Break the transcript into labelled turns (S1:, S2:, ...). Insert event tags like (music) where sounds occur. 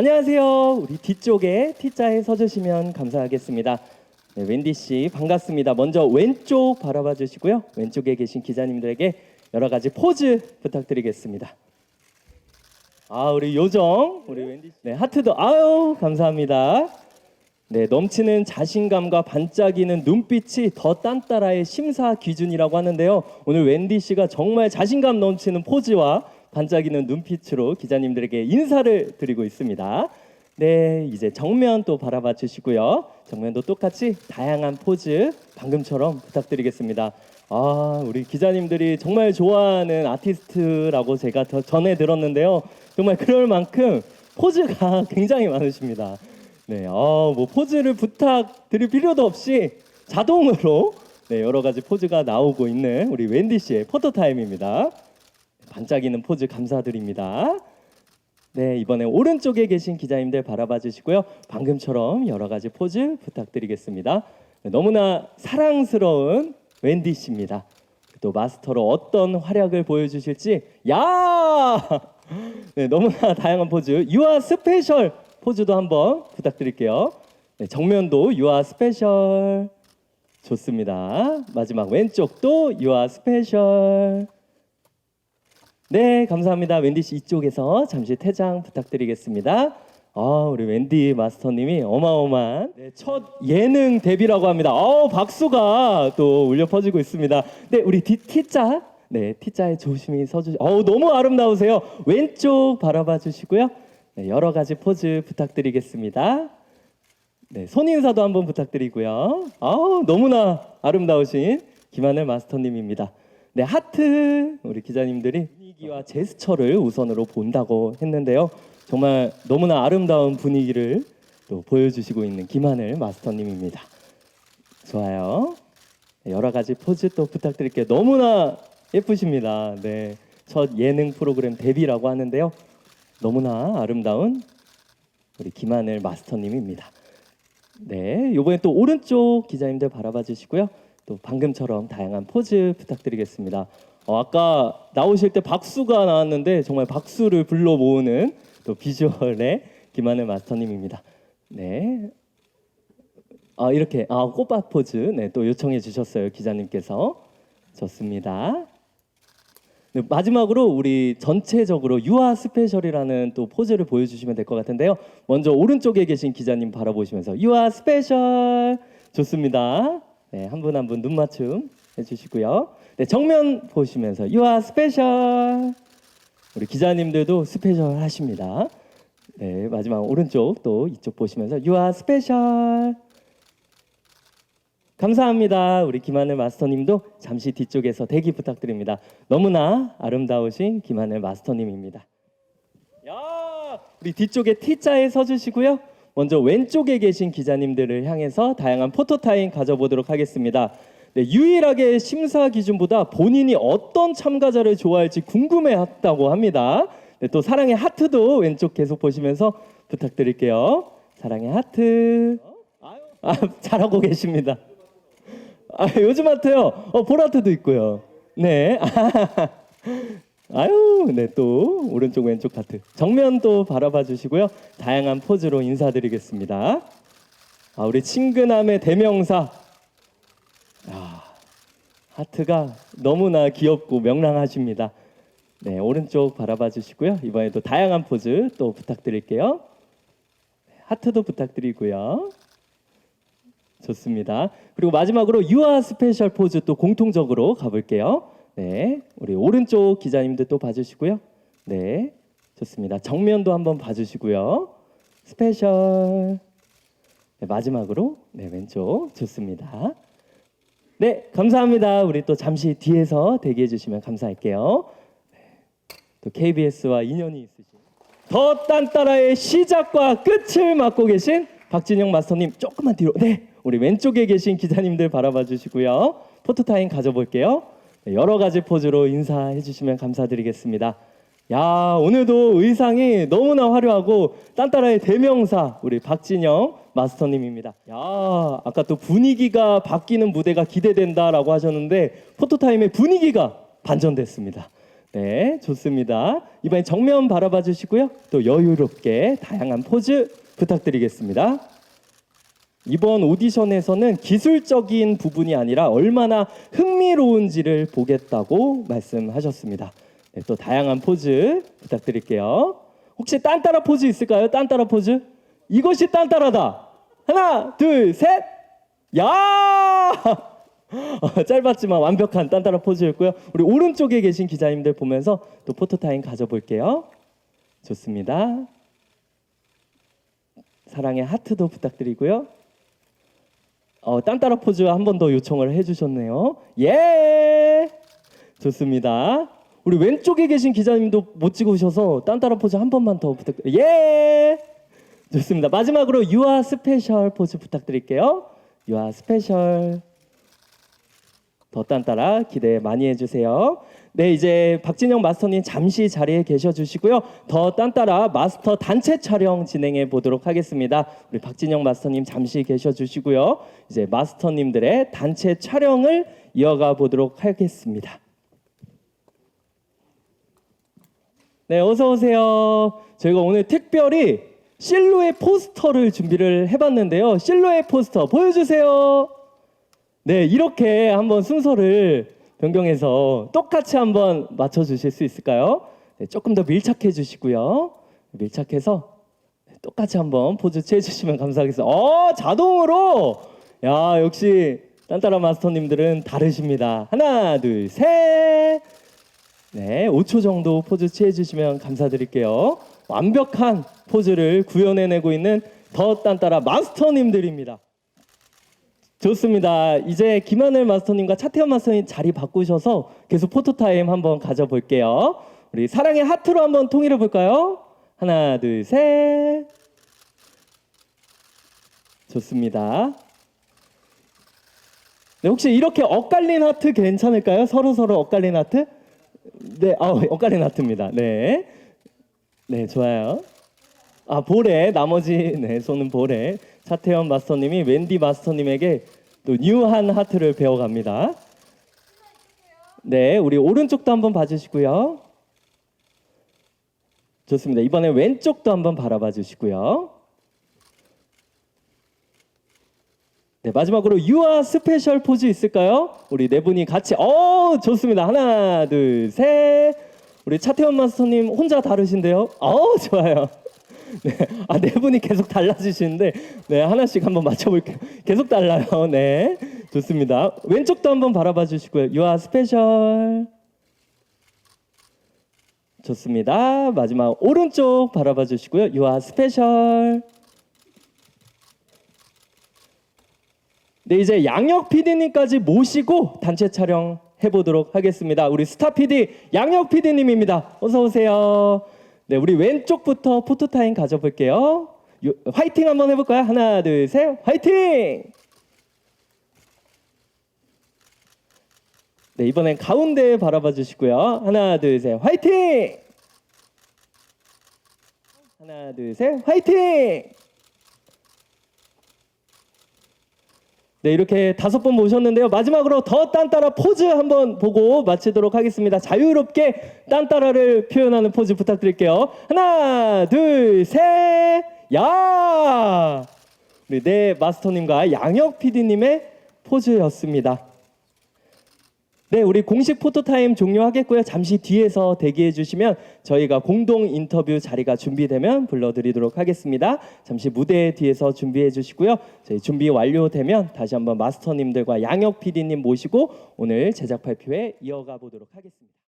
S1: 안녕하세요. 우리 뒤쪽에 T자에 서주시면 감사하겠습니다. 네, 웬디 씨 반갑습니다. 먼저 왼쪽 바라봐 주시고요. 왼쪽에 계신 기자님들에게 여러 가지 포즈 부탁드리겠습니다. 아 우리 요정 우리 웬디 씨. 네 하트도 아유 감사합니다. 네 넘치는 자신감과 반짝이는 눈빛이 더 딴따라의 심사 기준이라고 하는데요. 오늘 웬디 씨가 정말 자신감 넘치는 포즈와 반짝이는 눈빛으로 기자님들에게 인사를 드리고 있습니다. 네 이제 정면 또 바라봐 주시고요. 정면도 똑같이 다양한 포즈 방금처럼 부탁드리겠습니다. 아 우리 기자님들이 정말 좋아하는 아티스트라고 제가 더 전에 들었는데요. 정말 그럴 만큼 포즈가 (laughs) 굉장히 많으십니다. 네, 어, 뭐 포즈를 부탁드릴 필요도 없이 자동으로 네, 여러 가지 포즈가 나오고 있는 우리 웬디 씨의 포토 타임입니다. 반짝이는 포즈 감사드립니다. 네, 이번에 오른쪽에 계신 기자님들 바라봐 주시고요. 방금처럼 여러 가지 포즈 부탁드리겠습니다. 네, 너무나 사랑스러운 웬디 씨입니다. 또 마스터로 어떤 활약을 보여주실지 야! 네, 너무나 다양한 포즈 유아 스페셜 포즈도 한번 부탁드릴게요. 네, 정면도 유아 스페셜 좋습니다. 마지막 왼쪽도 유아 스페셜 네, 감사합니다. 웬디 씨 이쪽에서 잠시 퇴장 부탁드리겠습니다. 아, 우리 웬디 마스터님이 어마어마한 네, 첫 예능 데뷔라고 합니다. 어, 박수가 또 울려 퍼지고 있습니다. 네, 우리 T자, 네, T자에 조심히 서주. 어, 너무 아름다우세요. 왼쪽 바라봐 주시고요. 네, 여러 가지 포즈 부탁드리겠습니다. 네, 손 인사도 한번 부탁드리고요. 아, 너무나 아름다우신 김하늘 마스터님입니다. 네, 하트 우리 기자님들이 분위기와 제스처를 우선으로 본다고 했는데요. 정말 너무나 아름다운 분위기를 또 보여주시고 있는 김하늘 마스터님입니다. 좋아요. 네, 여러 가지 포즈 또 부탁드릴게요. 너무나 예쁘십니다. 네, 첫 예능 프로그램 데뷔라고 하는데요. 너무나 아름다운 우리 김하늘 마스터님입니다. 네, 이번에 또 오른쪽 기자님들 바라봐 주시고요. 또 방금처럼 다양한 포즈 부탁드리겠습니다. 어, 아까 나오실 때 박수가 나왔는데 정말 박수를 불러 모으는 또 비주얼의 김하늘 마스터님입니다. 네. 아 이렇게 아 꽃밭 포즈 네, 또 요청해 주셨어요 기자님께서 좋습니다. 네, 마지막으로 우리 전체적으로 유아 스페셜이라는 또 포즈를 보여주시면 될 것 같은데요. 먼저 오른쪽에 계신 기자님 바라보시면서 유아 스페셜 좋습니다. 네, 한 분 한 분 눈 맞춤 해주시고요. 네, 정면 보시면서 유아 스페셜 우리 기자님들도 스페셜 하십니다. 네, 마지막 오른쪽 또 이쪽 보시면서 유아 스페셜 감사합니다. 우리 김하늘 마스터님도 잠시 뒤쪽에서 대기 부탁드립니다. 너무나 아름다우신 김하늘 마스터님입니다. 야, 우리 뒤쪽에 T자에 서주시고요. 먼저 왼쪽에 계신 기자님들을 향해서 다양한 포토타임 가져보도록 하겠습니다. 네, 유일하게 심사 기준보다 본인이 어떤 참가자를 좋아할지 궁금해했다고 합니다. 네, 또 사랑의 하트도 왼쪽 계속 보시면서 부탁드릴게요. 사랑의 하트. 아, 잘하고 계십니다. 아, 요즘 하트요. 어, 보라트도 있고요. 네. (laughs) 아유, 네, 또 오른쪽 왼쪽 하트. 정면 또 바라봐 주시고요. 다양한 포즈로 인사드리겠습니다. 아, 우리 친근함의 대명사. 아, 하트가 너무나 귀엽고 명랑하십니다. 네, 오른쪽 바라봐 주시고요. 이번에도 다양한 포즈 또 부탁드릴게요. 하트도 부탁드리고요. 좋습니다. 그리고 마지막으로 유아 스페셜 포즈 또 공통적으로 가볼게요. 네, 우리 오른쪽 기자님들 또 봐주시고요. 네, 좋습니다. 정면도 한번 봐주시고요. 스페셜. 네, 마지막으로 네 왼쪽 좋습니다. 네, 감사합니다. 우리 또 잠시 뒤에서 대기해 주시면 감사할게요. 네, 또 KBS와 인연이 있으신 더 딴따라의 시작과 끝을 맡고 계신 박진영 마스터님 조금만 뒤로 네 우리 왼쪽에 계신 기자님들 바라봐 주시고요 포토타임 가져볼게요 네, 여러 가지 포즈로 인사해 주시면 감사드리겠습니다 야 오늘도 의상이 너무나 화려하고 딴따라의 대명사 우리 박진영 마스터님입니다 야 아까 또 분위기가 바뀌는 무대가 기대된다라고 하셨는데 포토타임의 분위기가 반전됐습니다 네, 좋습니다. 이번엔 정면 바라봐 주시고요. 또 여유롭게 다양한 포즈 부탁드리겠습니다. 이번 오디션에서는 기술적인 부분이 아니라 얼마나 흥미로운지를 보겠다고 말씀하셨습니다. 네, 또 다양한 포즈 부탁드릴게요. 혹시 딴따라 포즈 있을까요? 딴따라 포즈? 이것이 딴따라다. 하나, 둘, 셋. 야! (laughs) 어, 짧았지만 완벽한 딴따라 포즈였고요. 우리 오른쪽에 계신 기자님들 보면서 또 포토타임 가져볼게요. 좋습니다. 사랑의 하트도 부탁드리고요. 어, 딴따라 포즈 한 번 더 요청을 해주셨네요. 예, 좋습니다. 우리 왼쪽에 계신 기자님도 못 찍으셔서 딴따라 포즈 한 번만 더 부탁드려요. 예, 좋습니다. 마지막으로 유아 스페셜 포즈 부탁드릴게요. 유아 스페셜. 더 딴따라 기대 많이 해주세요. 네, 이제 박진영 마스터님 잠시 자리에 계셔 주시고요. 더 딴따라 마스터 단체 촬영 진행해 보도록 하겠습니다. 우리 박진영 마스터님 잠시 계셔 주시고요. 이제 마스터님들의 단체 촬영을 이어가 보도록 하겠습니다. 네, 어서 오세요. 저희가 오늘 특별히 실루엣 포스터를 준비를 해봤는데요. 실루엣 포스터 보여주세요. 네, 이렇게 한번 순서를 변경해서 똑같이 한번 맞춰주실 수 있을까요? 네, 조금 더 밀착해 주시고요. 밀착해서 똑같이 한번 포즈 취해주시면 감사하겠습니다. 어, 자동으로! 야, 역시 딴따라 마스터님들은 다르십니다. 하나, 둘, 셋! 네, 5초 정도 포즈 취해 주시면 감사드릴게요. 완벽한 포즈를 구현해내고 있는 더 딴따라 마스터님들입니다. 좋습니다. 이제 김하늘 마스터님과 차태현 마스터님 자리 바꾸셔서 계속 포토타임 한번 가져볼게요. 우리 사랑의 하트로 한번 통일해 볼까요? 하나, 둘, 셋. 좋습니다. 네, 혹시 이렇게 엇갈린 하트 괜찮을까요? 서로 서로 엇갈린 하트? 네, 아, 엇갈린 하트입니다. 네, 네, 좋아요. 아, 볼에 나머지 네, 손은 볼에 차태현 마스터님이 웬디 마스터님에게 또 뉴한 하트를 배워 갑니다. 네, 우리 오른쪽도 한번 봐 주시고요. 좋습니다. 이번에 왼쪽도 한번 바라봐 주시고요. 네, 마지막으로 유아 스페셜 포즈 있을까요? 우리 네 분이 같이 어 좋습니다. 하나, 둘, 셋. 우리 차태현 마스터님 혼자 다르신데요. 어 (laughs) 좋아요. 네, 아, 네 분이 계속 달라지시는데, 네, 하나씩 한번 맞춰볼게요. (laughs) 계속 달라요. 네, 좋습니다. 왼쪽도 한번 바라봐 주시고요. 유아 스페셜. 좋습니다. 마지막 오른쪽 바라봐 주시고요. 유아 스페셜. 네, 이제 양혁 PD님까지 모시고 단체 촬영 해보도록 하겠습니다. 우리 스타 PD 양혁 PD님입니다. 어서 오세요. 네, 우리 왼쪽부터 포토 타임 가져볼게요. 요- 화이팅 한번 해볼까요? 하나, 둘, 셋, 화이팅! 네, 이번엔 가운데 바라봐 주시고요. 하나, 둘, 셋, 화이팅! 하나, 둘, 셋, 화이팅! 네, 이렇게 다섯 번 모셨는데요. 마지막으로 더 딴따라 포즈 한번 보고 마치도록 하겠습니다. 자유롭게 딴따라를 표현하는 포즈 부탁드릴게요. 하나, 둘, 셋, 야! 우리 네 마스터님과 양혁 PD님의 포즈였습니다. 네, 우리 공식 포토타임 종료하겠고요. 잠시 뒤에서 대기해 주시면 저희가 공동 인터뷰 자리가 준비되면 불러드리도록 하겠습니다. 잠시 무대 뒤에서 준비해 주시고요. 저희 준비 완료되면 다시 한번 마스터님들과 양혁 PD님 모시고 오늘 제작 발표에 이어가 보도록 하겠습니다.